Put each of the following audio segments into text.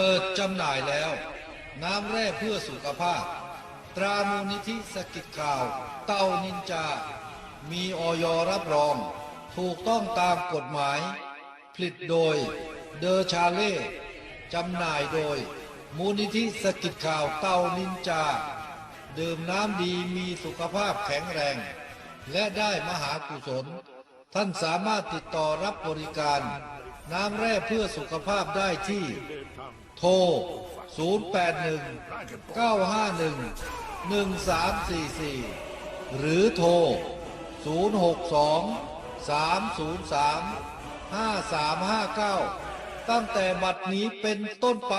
เปิดจำหน่ายแล้ว น้ำแร่เพื่อสุขภาพ ตรามูลนิธิสกิจข่าว เต้านินจา มีออยรับรอง ถูกต้องตามกฎหมาย ผลิตโดยเดอชาเล่จำหน่ายโดย มูลนิธิสกิจข่าวเต้านินจา ดื่มน้ำดีมีสุขภาพแข็งแรง และได้มหากุศล ท่านสามารถติดต่อรับบริการ น้ำแร่เพื่อสุขภาพได้ที่ โทร 081 951 1344 หรือโทร 062 303 5359 ตั้งแต่บัดนี้เป็นต้นไป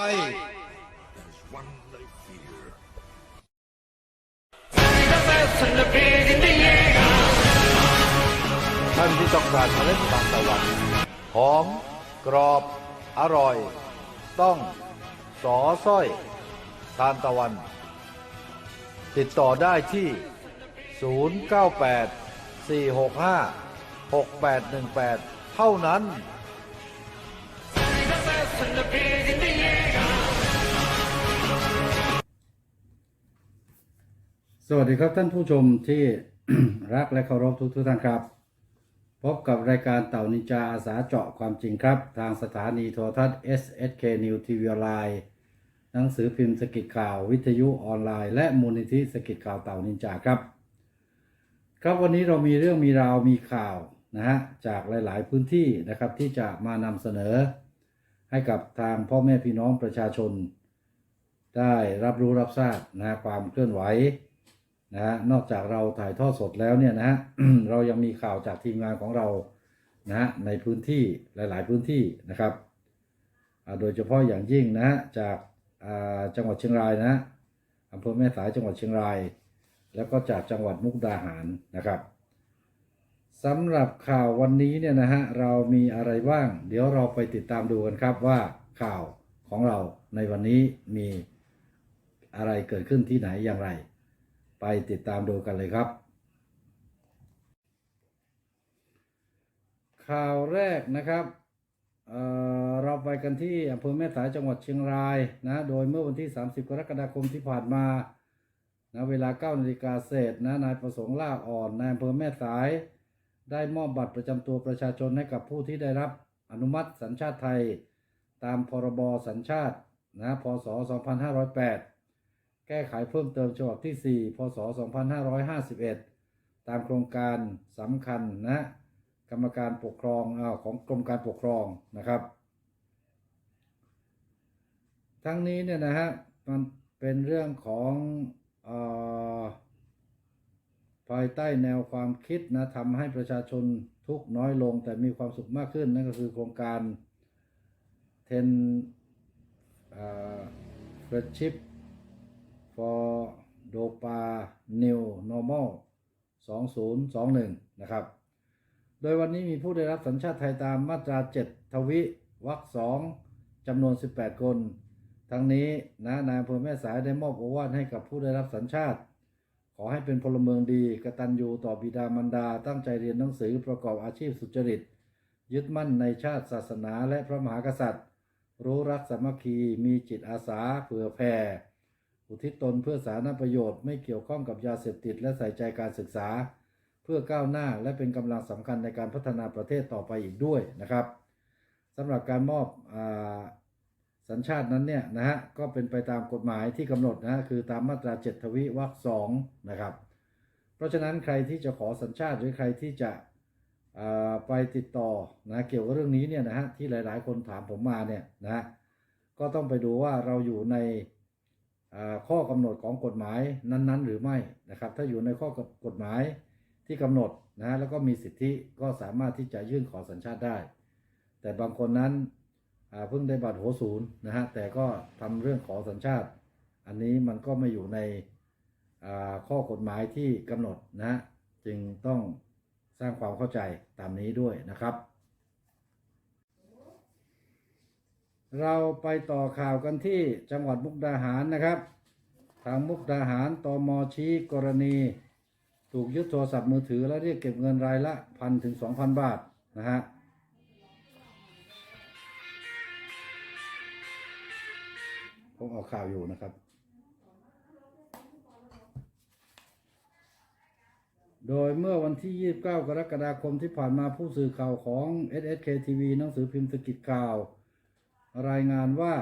ท่านที่ต้องการเมล็ดทานตะวันหอม กรอบ อร่อย ต้อง สอสร้อย ทานตะวัน ติดต่อได้ที่ 098 465 6818 เท่านั้น สวัสดีครับท่านผู้ชมที่รักและเคารพทุกท่านครับ พบกับรายการเต่านินจาอาสาเจาะความจริงครับ ทางสถานีโทรทัศน์ SSK New TV ออนไลน์หนังสือพิมพ์สกิดข่าววิทยุออนไลน์ และมูลนิธิสกิดข่าวเต่านินจาครับ ครับวันนี้เรามีเรื่องมีราวมีข่าวนะฮะจากหลาย ๆ พื้นที่นะครับที่จะมานำเสนอ ให้กับทางพ่อแม่พี่น้องประชาชน ได้รับรู้รับทราบนะฮะความเคลื่อนไหว นะฮะนอกจากเราถ่ายทอดสดแล้วเนี่ยนะฮะเรายังมีข่าวจากทีมงานของเรานะฮะในพื้นที่หลาย ๆ พื้นที่นะครับโดยเฉพาะอย่างยิ่งนะฮะจากจังหวัดเชียงรายนะอำเภอแม่สายจังหวัดเชียงราย แล้วก็จากจังหวัดมุกดาหารนะครับสำหรับข่าววันนี้เนี่ยนะฮะเรามีอะไรบ้าง เดี๋ยวเราไปติดตามดูกันครับว่าข่าวของเราในวันนี้มีอะไรเกิดขึ้นที่ไหนอย่างไร ไปติดตามดูกันเลยครับ ข่าวแรกนะครับเอ่อเราไปกันที่อำเภอแม่สายจังหวัดเชียงรายนะ โดยเมื่อวันที่ 30 กรกฎาคมที่ผ่านมานะเวลา9นาฬิกาเศษนะนายประสงค์ล่าอ่อนนายอำเภอแม่สาย ได้มอบบัตรประจำตัวประชาชนให้กับผู้ที่ได้รับอนุมัติสัญชาติไทย ตามพรบสัญชาตินะพศ 2508 แก้ไขเพิ่มเติมฉบับที่ 4 พศ 2551 ตามโครงการสำคัญนะ กรรมการปกครองอของกรมการปกครองนะครับ ทั้งนี้เนี่ยนะฮะมันเป็นเรื่องของออภายใต้แนวความคิดนะทำให้ประชาชนทุกน้อยลงแต่มีความสุขมากขึ้น นั่นก็คือโครงการเทนเฟรชิพ for dopa new normal 2021 นะครับ โดยวันนี้มีผู้ได้รับสัญชาติไทยตามมาตรา 7 ทวิวรรคสองจำนวน 18 คน ทั้งนี้นะนายอำเภอแม่สายได้มอบโอวาทให้กับผู้ได้รับสัญชาติ ขอให้เป็นพลเมืองดีกตัญญูต่อบิดามารดาตั้งใจเรียนหนังสือประกอบอาชีพสุจริต ยึดมั่นในชาติศาสนาและพระมหากษัตริย์ รู้รักสามัคคีมีจิตอาสาเผื่อแผ่ อุทิศตนเพื่อสาธารณประโยชน์ไม่เกี่ยวข้องกับยาเสพติด และใส่ใจการศึกษา เพื่อก้าวหน้าและเป็นกำลังสำคัญในการพัฒนาประเทศต่อไปอีกด้วยนะครับสำหรับการมอบอสัญชาตินั้นเนี่ยนะฮะก็เป็นไปตามกฎหมายที่กำหนดนะฮะคือตามมาตรา 7 ทวิวรรคสองนะครับ เพราะฉะนั้นใครที่จะขอสัญชาติหรือใครที่จะไปติดต่อนะเกี่ยวกับเรื่องนี้เนี่ยนะฮะที่หลาย ๆ คนถามผมมาเนี่ยนะก็ต้องไปดูว่าเราอยู่ใน ข้อกำหนดของกฎหมายนั้นๆ หรือไม่นะครับ ถ้าอยู่ในข้อกฎหมายที่กำหนดนะแล้วก็มีสิทธิก็สามารถที่จะยื่นขอสัญชาติได้ แต่บางคนนั้นเพิ่งได้บัตรหัวศูนย์นะฮะแต่ก็ทำเรื่องขอสัญชาติ อันนี้มันก็ไม่อยู่ในข้อกฎหมายที่กำหนดนะฮะจึงต้องสร้างความเข้าใจตามนี้ด้วยนะครับ เราไปต่อข่าวกันที่จังหวัดมุกดาหารนะครับ ทางมุกดาหารตอมชี้กรณี ถูกยึดโทรศัพท์มือถือและเรียกเก็บเงินรายละพันถึงสองพันบาทนะฮะผมออกข่าวอยู่นะครับ โดยเมื่อวันที่ 29 กรกฎาคมที่ผ่านมาผู้สื่อข่าวของ SSK TV หนังสือพิมพ์สกิจข่าว รายงานว่า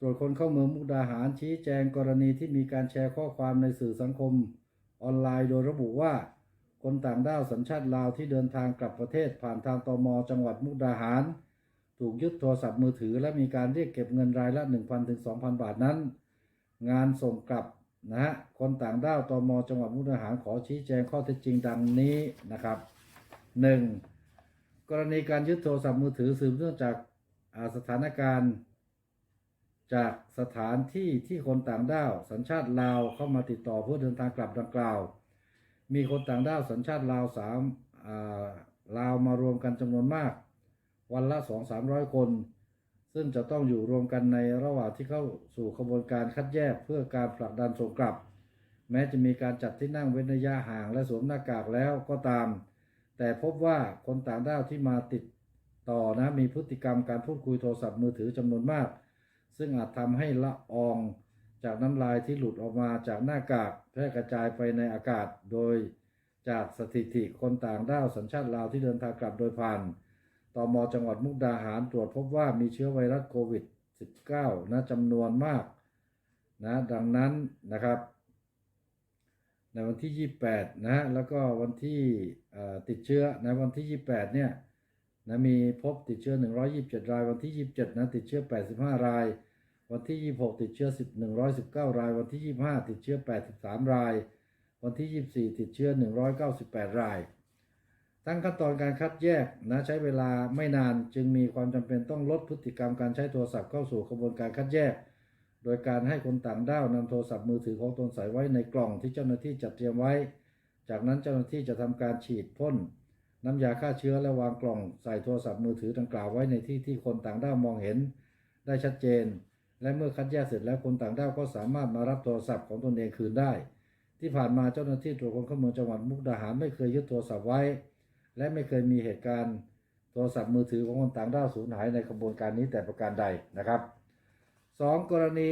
ตรวจคนเข้าเมืองมุกดาหารชี้แจงกรณีที่มีการแชร์ข้อความในสื่อสังคมออนไลน์โดยระบุว่า คนต่างด้าวสัญชาติลาวที่เดินทางกลับประเทศผ่านทางตมจังหวัดมุกดาหาร ถูกยึดโทรศัพท์มือถือ และมีการเรียกเก็บเงินรายละ 1,000ถึง2,000 บาทนั้น งานส่งกลับนะฮะคนต่างด้าวตมจังหวัดมุกดาหารขอชี้แจงข้อเท็จจริงดังนี้นะครับ 1. กรณีการยึดโทรศัพท์มือถือสืบเนื่องจาก สถานการณ์จากสถานที่ที่คนต่างด้าว สัญชาติลาวเข้ามาติดต่อเพื่อเดินทางกลับดังกล่าว มีคนต่างด้าวสัญชาติลาวสามลาวมารวมกันจำนวนมาก วันละสองสามร้อยคน ซึ่งจะต้องอยู่รวมกันในระหว่างที่เข้าสู่ขบวนการคัดแยกเพื่อการผลักดันส่งกลับ แม้จะมีการจัดที่นั่งเว้นระยะห่างและสวมหน้ากากแล้วก็ตาม แต่พบว่าคนต่างด้าวที่มาติด ต่อนะมีพฤติกรรมการพูดคุยโทรศัพท์มือถือจำนวนมาก ซึ่งอาจทำให้ละอองจากน้ำลายที่หลุดออกมาจากหน้ากากแพร่กระจายไปในอากาศโดยจากสถิติคนต่างด้าวสัญชาติลาวที่เดินทางกลับโดยผ่านตมจังหวัดมุกดาหารตรวจพบว่ามีเชื้อไวรัสโควิด -19 นะจำนวนมากนะดังนั้นนะครับ ในวันที่ 28 นะแล้วก็วันที่ติดเชื้อในวันที่ 28 เนี่ย นะมีพบติดเชื้อ 127 ราย วันที่ 27 นะติดเชื้อ 85 ราย วันที่ 26 ติดเชื้อ1119 ราย วันที่ 25 ติดเชื้อ 83 ราย วันที่ 24 ติดเชื้อ 198 ราย ตั้งขั้นตอนการคัดแยกนะใช้เวลาไม่นานจึงมีความจำเป็นต้องลดพฤติกรรมการใช้โทรศัพท์เข้าสู่กระบวนการคัดแยก โดยการให้คนต่างด้าวนำโทรศัพท์มือถือของตนใส่ไว้ในกล่องที่เจ้าหน้าที่จัดเตรียมไว้ จากนั้นเจ้าหน้าที่จะทำการฉีดพ่น น้ำยาฆ่าเชื้อและวางกล่องใส่โทรศัพท์มือถือดังกล่าวไว้ในที่ที่คนต่างด้าวมองเห็นได้ชัดเจน และเมื่อคัดแยกเสร็จแล้วคนต่างด้าวก็สามารถมารับโทรศัพท์ของตนเองคืนได้ ที่ผ่านมาเจ้าหน้าที่ตรวจคนเข้าเมืองจังหวัดมุกดาหารไม่เคยยึดโทรศัพท์ไว้ และไม่เคยมีเหตุการณ์โทรศัพท์มือถือของคนต่างด้าวสูญหายในกระบวนการนี้แต่ประการใดนะครับสองกรณี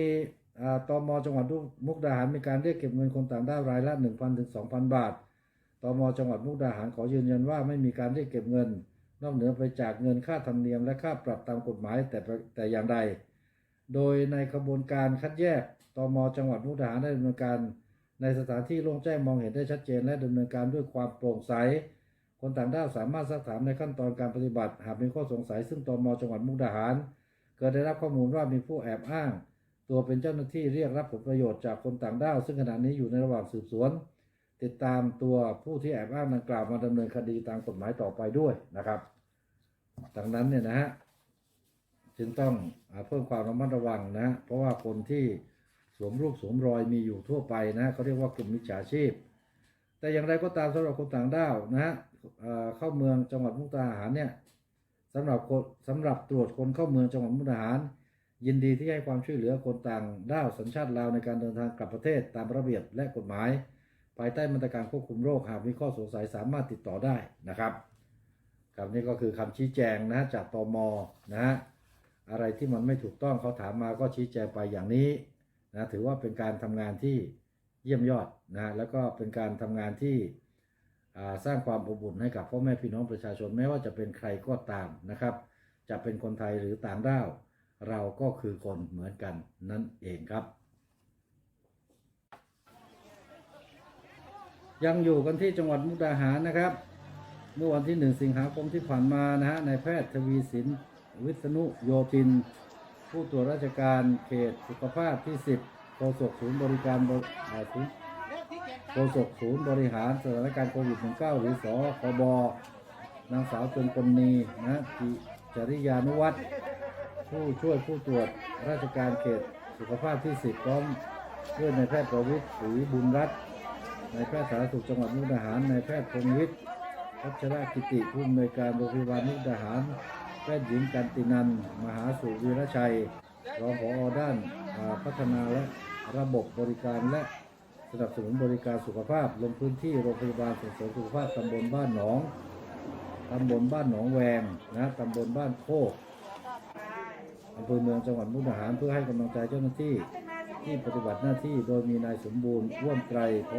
อ่าตมจังหวัดมุกดาหารมีการเรียกเก็บเงินคนต่างด้าวรายละ 1,000ถึง2,000 บาท ตมจังหวัดมุกดาหารขอยืนยันว่าไม่มีการเรียกเก็บเงิน นอกเหนือไปจากเงินค่าธรรมเนียมและค่าปรับตามกฎหมายแต่แต่อย่างใด โดยในกระบวนการคัดแยกตมจังหวัดมุกดาหารได้ดำเนินการ ในสถานที่โล่งแจ้งมองเห็นได้ชัดเจน และดำเนินการด้วยความโปร่งใส คนต่างด้าวสามารถซักถามในขั้นตอนการปฏิบัติ หากมีข้อสงสัยซึ่งตมจังหวัดมุกดาหารเกิดได้รับข้อมูลว่ามีผู้แอบอ้าง ตัวเป็นเจ้าหน้าที่เรียกรับผลประโยชน์จากคนต่างด้าว ซึ่งขณะนี้อยู่ในระหว่างสืบสวน ติดตามตัวผู้ที่แอบอ้างดังกล่าวมาดำเนินคดีตามกฎหมายต่อไปด้วยนะครับดังนั้นเนี่ยนะฮะจึงต้องอเพิ่มความระมัดระวังนะ เพราะว่าคนที่สวมรูปสวมรอยมีอยู่ทั่วไปนะเขาเรียกว่ากลุ่มมิจฉาชีพ แต่อย่างไรก็ตามสำหรับคนต่างด้าวนะฮะเอ่อเข้าเมืองจังหวัดมุกดาหารเนี่ยสำหรับคนสำหรับตรวจคนเข้าเมืองจังหวัดมุกดาหาร ยินดีที่ให้ความช่วยเหลือคนต่างด้าวสัญชาติลาวในการเดินทางกลับประเทศตามระเบียบและกฎหมาย ภายใต้มาตรการควบคุมโรคหากมีข้อสงสัยสามารถติดต่อได้นะครับครับนี่ก็คือคำชี้แจงนะจากตมนะฮะอะไรที่มันไม่ถูกต้องเขาถามมาก็ชี้แจงไปอย่างนี้นะถือว่าเป็นการทำงานที่เยี่ยมยอดนะแล้วก็เป็นการทำงานที่สร้างความอบอุ่นให้กับพ่อแม่พี่น้องประชาชนแม้ว่าจะเป็นใครก็ตามนะครับ จะเป็นคนไทยหรือต่างด้าว เราก็คือคนเหมือนกันนั่นเองครับ ยังอยู่กันที่จังหวัดมุกดาหารนะครับ เมื่อวันที่ 1 สิงหาคมที่ผ่านมานะฮะนายแพทย์ทวีสินวิษณุโยธิน ผู้ตรวจราชการเขตสุขภาพที่ 10โฆษกศูนย์บริการบริอ่าศูนย์โฆษกศูนย์บริหารสถานการณ์โควิด -19 หรือสคบนางสาวจนกลนีนะกิจริยานุวัฒน์ผู้ช่วยผู้ตรวจราชการเขตสุขภาพที่ 10พร้อมด้วยนายแพทย์ประวิทย์ศรีบุญรัตน์ นายแพทย์สาธารณสุขจังหวัดมุกดาหารนายแพทย์พงวิทย์พัชรกิติผู้อำนวยการโรงพยาบาลมุกดาหาร แพทย์หญิงกันตินัน มหาสุวีรชัย รองผอด้านาพัฒนาและระบบบริการและสนับสนุนบริการสุขภาพ ลงพื้นที่โรงพยาบาลส่งเสริมสุขภาพตำบลบ้านหนอง ตำบลบ้านหนองแวงนะตำบลบ้านโคกอำเภอเมืองจังหวัดมุกดาหารเพื่อให้กำลังใจเจ้าหน้าที่ ที่ปฏิบัติหน้าที่โดยมีนายสมบูรณ์ว่วมไตรพอ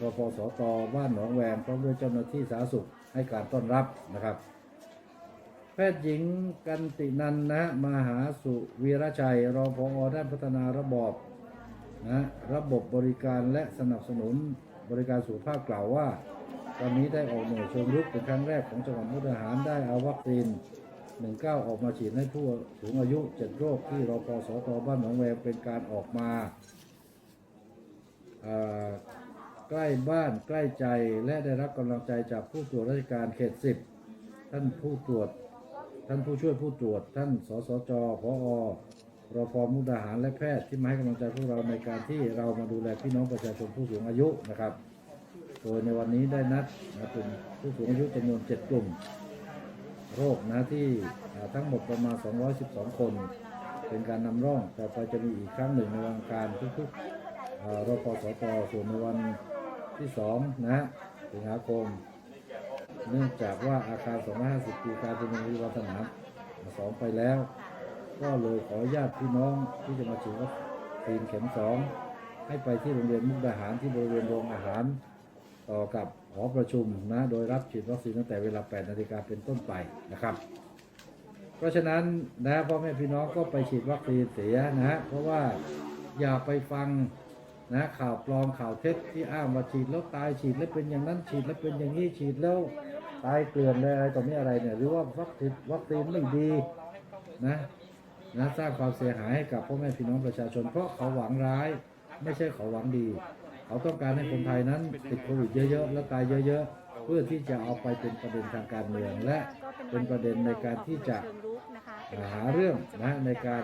รพสตบ้านหนองแวงพร้อมด้วยเจ้าหน้าที่สาธารณสุขให้การต้อนรับนะครับ แพทย์หญิงกันตินันนะมหาสุวีระชัย รองพอด้านพัฒนาระบอบนะระบบบริการและสนับสนุนบริการสุขภาพกล่าวว่า ตอนนี้ได้ออกหน่วยเชิงรุกเป็นครั้งแรกของจังหวัดมุกดาหารได้เอาวัคซีน 19 ออกมาฉีดให้ผู้สูงอายุ7โรคที่รพสตบ้านหนองแวงเป็นการออกมา ใกล้บ้านใกล้ใจและได้รับกำลังใจจากผู้ตรวจราชการเขต 10 ท่านผู้ตรวจ ท่านผู้ช่วยผู้ตรวจ ท่านสสจพอรพมุกดาหารและแพทย์ที่มาให้กำลังใจพวกเราในการที่เรามาดูแลพี่น้องประชาชนผู้สูงอายุนะครับ โดยในวันนี้ได้นัดนะกลุ่มผู้สูงอายุจำนวน 7 กลุ่ม โรคนะที่ทั้งหมดประมาณ 212 คน เป็นการนำร่อง ต่อไปจะมีอีกครั้งหนึ่งในวันอังคารทุกๆอ่ารพสตส่วนในวันที่ 2 นะสิงหาคม เนื่องจากว่าอาคาร 250 ปีการเป็นโรงพยาบาลสนามสองไปแล้ว ก็เลยขออนุญาตพี่น้องที่จะมาฉีดวัคซีนเข็ม2ให้ไปที่โรงเรียนมุกดาหารที่บริเวณโรงอาหารต่อกับ หอประชุมนะโดยรับฉีดวัคซีนตั้งแต่เวลา 8 นาฬิกาเป็นต้นไปนะครับ เพราะฉะนั้นนะพ่อแม่พี่น้องก็ไปฉีดวัคซีนเสียนะฮะเพราะว่าอย่าไปฟังนะข่าวปลอมข่าวเท็จที่อ้างว่าฉีดแล้วตายฉีดแล้วเป็นอย่างนั้นฉีดแล้วเป็นอย่างนี้ฉีดแล้วตายเกลื่อนเลยอะไรต่อมีอะไรเนี่ยหรือว่าวัคซีนวัคซีนไม่ดีนะนะสร้างความเสียหายให้กับพ่อแม่พี่น้องประชาชน เพราะเขาหวังร้าย ไม่ใช่เขาหวังดี เขาต้องการให้คนไทยนั้นติดโควิดเยอะๆแล้วตายเยอะๆ เพื่อที่จะเอาไปเป็นประเด็นทางการเมือง และเป็นประเด็นในการที่จะหาเรื่องนะในการ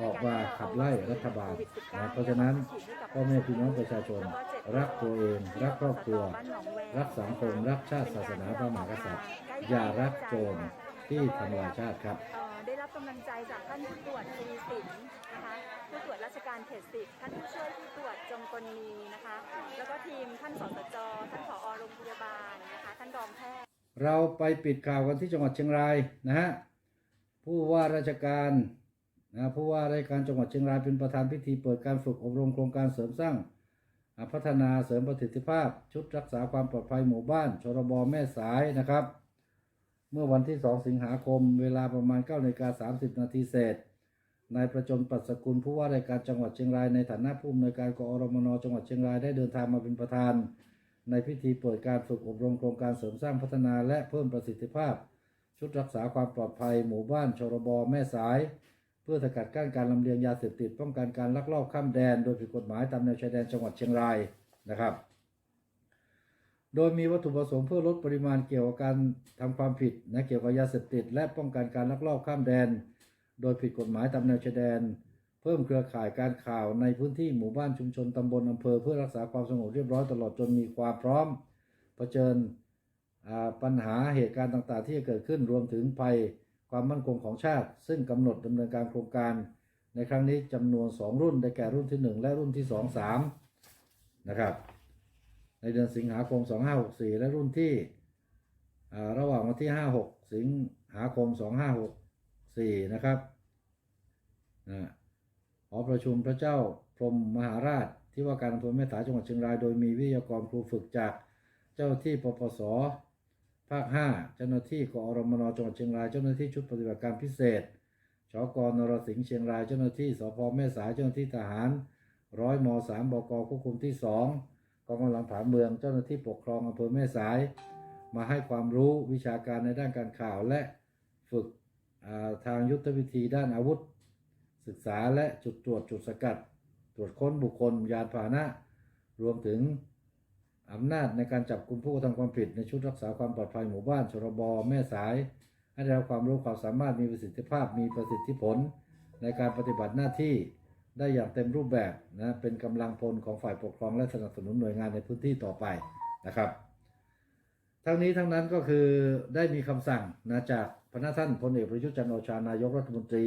ออกมาขับไล่รัฐบาลนะเพราะฉะนั้นพ่อแม่พี่น้องประชาชน รักตัวเอง รักครอบครัว รักสังคม รักชาติศาสนาพระมหากษัตริย์ อย่ารักโจรที่ทำลายชาติครับได้รับกำลังใจจากท่านผู้ตรวจทวีสินนะคะผู้ตรวจราชการเขตสิบท่านผู้ช่วยผู้ จงกลนีนะคะ แล้วก็ทีมท่านสสจท่านผอโรงพยาบาลนะคะ ท่านรองแพทย์ เราไปปิดข่าวกันที่จังหวัดเชียงรายนะฮะ ผู้ว่าราชการนะผู้ว่าราชการจังหวัดเชียงรายเป็นประธานพิธีเปิดการฝึกอบรมโครงการเสริมสร้าง พัฒนาเสริมประสิทธิภาพ ชุดรักษาความปลอดภัยหมู่บ้าน ชรบแม่สายนะครับ เมื่อวันที่ 2 สิงหาคม เวลาประมาณ9นาฬิกา30 นาทีเศษ นายประจนปัสสกุลผู้ว่าราชการจังหวัดเชียงรายในฐานะผู้อำนวยการกอรมนจังหวัดเชียงรายได้เดินทางมาเป็นประธาน ในพิธีเปิดการฝึกอบรมโครงการเสริมสร้างพัฒนาและเพิ่มประสิทธิภาพ ชุดรักษาความปลอดภัย หมู่บ้านชรบแม่สาย เพื่อสกัดกั้นการลำเลียงยาเสพติดป้องกันการลักลอบข้ามแดน โดยผิดกฎหมายตามแนวชายแดนจังหวัดเชียงรายนะครับ โดยมีวัตถุประสงค์เพื่อลดปริมาณเกี่ยวกับการทำความผิดนะเกี่ยวกับยาเสพติด และป้องกันการลักลอบข้ามแดน โดยผิดกฎหมายตามแนวชายแดน เพิ่มเครือข่ายการข่าวในพื้นที่หมู่บ้านชุมชนตำบลอำเภอเพื่อรักษาความสงบเรียบร้อยตลอดจนมีความพร้อมเผชิญปัญหาเหตุการณ์ต่างๆ ที่จะเกิดขึ้นรวมถึงภัยความมั่นคงของชาติ ซึ่งกำหนดดำเนินการโครงการ ในครั้งนี้จำนวน 2 รุ่นได้แก่รุ่นที่ 1 และรุ่นที่ 2 3นะครับในเดือนสิงหาคม 2564 และรุ่นที่ระหว่างวันที่ 56 สิงหาคม 2564 นะครับ นะหอประชุมพระเจ้าพรมมหาราช ที่ว่าการอำเภอแม่สายจังหวัดเชียงราย โดยมีวิทยากรครูฝึกจากเจ้าที่ปปสภาค 5 เจ้าหน้าที่กอรมนจังหวัดเชียงราย เจ้าหน้าที่ชุดปฏิบัติการพิเศษชกนรสิงห์เชียงราย เจ้าหน้าที่สพแม่สายเจ้าหน้าที่ทหารร้อยมสามบกควบคุมที่ 2 กองกำลังผาเมือง เจ้าหน้าที่ปกครองอำเภอแม่สาย มาให้ความรู้วิชาการในด้านการข่าวและฝึกทางยุทธวิธีด้านอาวุธ ศึกษาและจุดตรวจจุดสกัด ตรวจค้นบุคคลยานพาหนะ รวมถึงอำนาจในการจับกลุ่มผู้กระทำความผิดในชุดรักษาความปลอดภัยหมู่บ้านชรบแม่สาย ให้ได้รับความรู้ความสามารถมีประสิทธิภาพมีประสิทธิผล ในการปฏิบัติหน้าที่ได้อย่างเต็มรูปแบบนะเป็นกำลังพลของฝ่ายปกครองและสนับสนุนหน่วยงานในพื้นที่ต่อไปนะครับ ทั้งนี้ทั้งนั้นก็คือได้มีคำสั่งนะจากพระท่านพลเอกประยุทธ์จันทร์โอชานายกรัฐมนตรี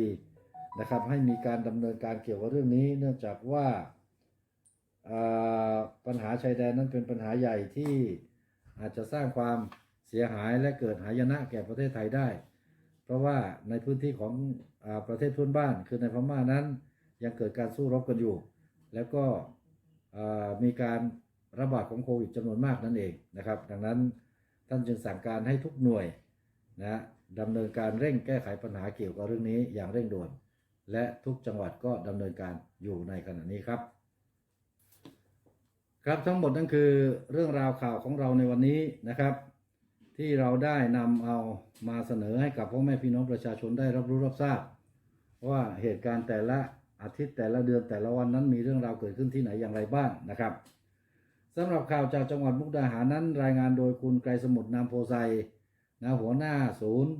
นะครับให้มีการดำเนินการเกี่ยวกับเรื่องนี้ เนื่องจากว่าปัญหาชายแดนนั้นเป็นปัญหาใหญ่ที่อาจจะสร้างความเสียหายและเกิดหายนะแก่ประเทศไทยได้ เพราะว่าในพื้นที่ของอประเทศเพื่อนบ้าน คือในพม่านั้นยังเกิดการสู้รบกันอยู่ แล้วก็มีการระบาดของโควิดจำนวนมากนั่นเองนะครับ ดังนั้นท่านจึงสั่งการให้ทุกหน่วยนะดำเนินการเร่งแก้ไขปัญหาเกี่ยวกับเรื่องนี้อย่างเร่งด่วน และทุกจังหวัดก็ดำเนินการอยู่ในขณะนี้ครับ ครับทั้งหมดนั่นคือเรื่องราวข่าวของเราในวันนี้นะครับ ที่เราได้นำเอามาเสนอให้กับพ่อแม่พี่น้องประชาชนได้รับรู้รับทราบ ว่าเหตุการณ์แต่ละอาทิตย์แต่ละเดือนแต่ละวันนั้นมีเรื่องราวเกิดขึ้นที่ไหนอย่างไรบ้างนะครับสำหรับข่าวจากจังหวัดมุกดาหารนั้น รายงานโดยคุณไกรสมุทรนามโพไซนะหัวหน้าศูนย์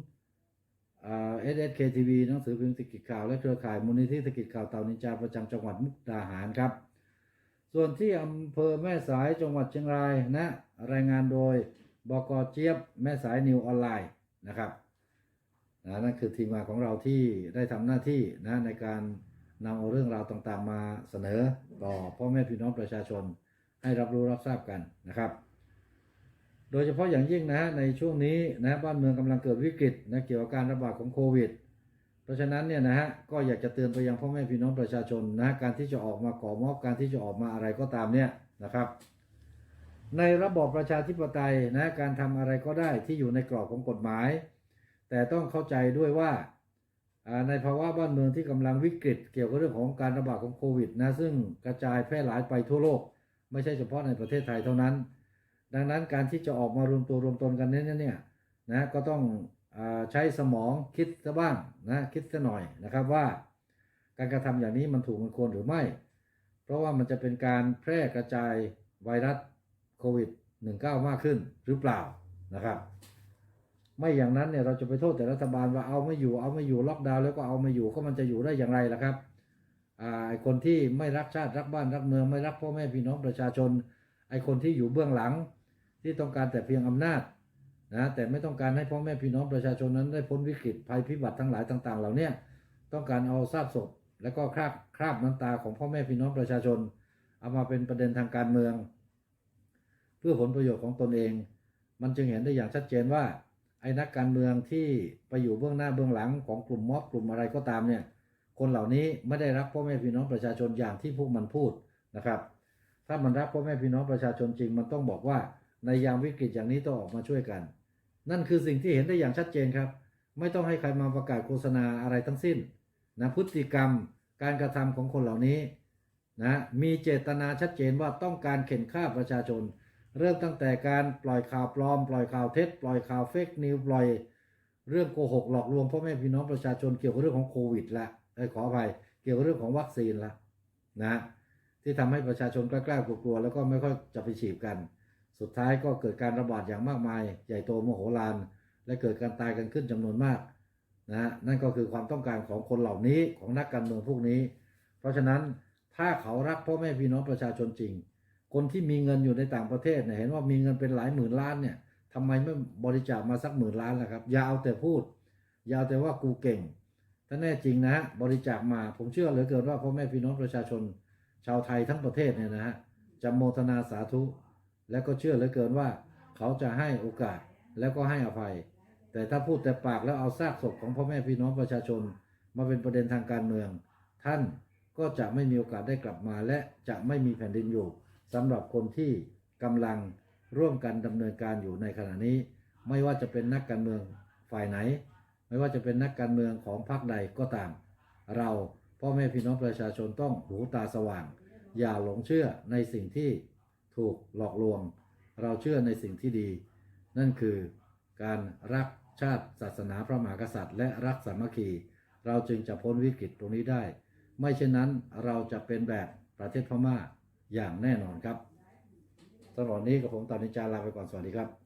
เอสเอสเคทีวีหนังสือพิมพ์สกิจข่าวและเครือข่ายมูลนิธิสกิจข่าวเต่านินจาประจำจังหวัดมุกดาหารครับ ส่วนที่อำเภอแม่สายจังหวัดเชียงรายนะ รายงานโดยบกเจี๊ยบแม่สายนิวออนไลน์นะครับนะนั่นคือทีมงานของเราที่ได้ทำหน้าที่นะในการนำเอาเรื่องราวต่างๆ มาเสนอต่อพ่อแม่พี่น้องประชาชน ให้รับรู้รับทราบกันนะครับ โดยเฉพาะอย่างยิ่งนะฮะในช่วงนี้นะบ้านเมืองกำลังเกิดวิกฤตนะเกี่ยวกับการระบาดของโควิด เพราะฉะนั้นเนี่ยนะฮะก็อยากจะเตือนไปยังพ่อแม่พี่น้องประชาชนนะการที่จะออกมาก่อมอบการที่จะออกมาอะไรก็ตามเนี่ยนะครับ ในระบอบประชาธิปไตยนะการทำอะไรก็ได้ที่อยู่ในกรอบของกฎหมาย แต่ต้องเข้าใจด้วยว่าอ่าในภาวะบ้านเมืองที่กำลังวิกฤต เกี่ยวกับเรื่องของการระบาดของโควิดนะซึ่งกระจายแพร่หลายไปทั่วโลก ไม่ใช่เฉพาะในประเทศไทยเท่านั้น ดังนั้นการที่จะออกมารวมตัวรวมตนกันเนี้เนี่ยนะก็ต้องอใช้สมองคิดซะบ้างนะคิดซะหน่อยนะครับว่า การกระทำอย่างนี้มันถูกมันควรหรือไม่ เพราะว่ามันจะเป็นการแพร่กระจายไวรัสโควิด -19 มากขึ้นหรือเปล่านะครับ ไม่อย่างนั้นเนี่ยเราจะไปโทษแต่รัฐบาลว่าเอาไม่อยู่เอาไม่อยู่ล็อกดาวน์แล้วก็เอาไม่อยู่ก็มันจะอยู่ได้อย่างไรล่ะครับไอคนที่ไม่รักชาติรักบ้านรักเมือง ไม่รักพ่อแม่พี่น้องประชาชน ไอคนที่อยู่เบื้องหลัง ที่ต้องการแต่เพียงอำนาจนะแต่ไม่ต้องการให้พ่อแม่พี่น้องประชาชนนั้นได้พ้นวิกฤตภัยพิบัติทั้งหลายต่าง ๆ เหล่านี้ต้องการเอาซากศพและก็คราบคราบน้ำตาของพ่อแม่พี่น้องประชาชน เอามาเป็นประเด็นทางการเมือง เพื่อผลประโยชน์ของตนเอง มันจึงเห็นได้อย่างชัดเจนว่าไอ้นักการเมืองที่ไปอยู่เบื้องหน้าเบื้องหลังของกลุ่มม็อบกลุ่มอะไรก็ตามเนี่ยคนเหล่านี้ไม่ได้รักพ่อแม่พี่น้องประชาชนอย่างที่พวกมันพูดนะครับ ถ้ามันรักพ่อแม่พี่น้องประชาชนจริง มันต้องบอกว่า ในยามวิกฤตอย่างนี้ต้องออกมาช่วยกัน นั่นคือสิ่งที่เห็นได้อย่างชัดเจนครับ ไม่ต้องให้ใครมาประกาศโฆษณาอะไรทั้งสิ้นนะพฤติกรรมการกระทำของคนเหล่านี้นะมีเจตนาชัดเจนว่าต้องการเข็นฆ่าประชาชน เริ่มตั้งแต่การปล่อยข่าวปลอม ปล่อยข่าวเท็จ ปล่อยข่าวเฟกนิวปล่อยเรื่องโกหกหลอกลวงพ่อแม่พี่น้องประชาชนเกี่ยวกับเรื่องของโควิดละเอ้ขออภัยเกี่ยวกับเรื่องของวัคซีนละนะที่ทำให้ประชาชนกล้ากลัวแล้วก็ไม่ค่อยจะไปฉีดกัน สุดท้ายก็เกิดการระบาดอย่างมากมาย ใหญ่โตมโหฬารและเกิดการตายกันขึ้นจำนวนมากนะฮะนั่นก็คือความต้องการของคนเหล่านี้ของนักการเมืองพวกนี้ เพราะฉะนั้นถ้าเขารักพ่อแม่พี่น้องประชาชนจริง คนที่มีเงินอยู่ในต่างประเทศเนี่ยเห็นว่ามีเงินเป็นหลายหมื่นล้านเนี่ยทำไมไม่บริจาคมาสักหมื่นล้านล่ะครับอย่าเอาแต่พูดอย่าเอาแต่ว่ากูเก่ง ถ้าแน่จริงนะฮะบริจาคมาผมเชื่อเหลือเกินว่าพ่อแม่พี่น้องประชาชน ชาวไทยทั้งประเทศเนี่ยนะฮะจะโมทนาสาธุ และก็เชื่อเหลือเกินว่า เขาจะให้โอกาสแล้วก็ให้อภัย แต่ถ้าพูดแต่ปากแล้วเอาซากศพของพ่อแม่พี่น้องประชาชน มาเป็นประเด็นทางการเมือง ท่านก็จะไม่มีโอกาสได้กลับมา และจะไม่มีแผ่นดินอยู่สำหรับคนที่กำลังร่วมกันดำเนินการอยู่ในขณะนี้ ไม่ว่าจะเป็นนักการเมืองฝ่ายไหน ไม่ว่าจะเป็นนักการเมืองของพรรคใดก็ตาม เราพ่อแม่พี่น้องประชาชนต้องหูตาสว่าง อย่าหลงเชื่อในสิ่งที่ ถูกหลอกลวง เราเชื่อในสิ่งที่ดี นั่นคือการรักชาติศาสนาพระมหากษัตริย์และรักสามัคคี เราจึงจะพ้นวิกฤตตรงนี้ได้ ไม่เช่นนั้นเราจะเป็นแบบประเทศพม่าอย่างแน่นอนครับสำหรับวันนี้กับผมตอนนิจาลาไปก่อนสวัสดีครับ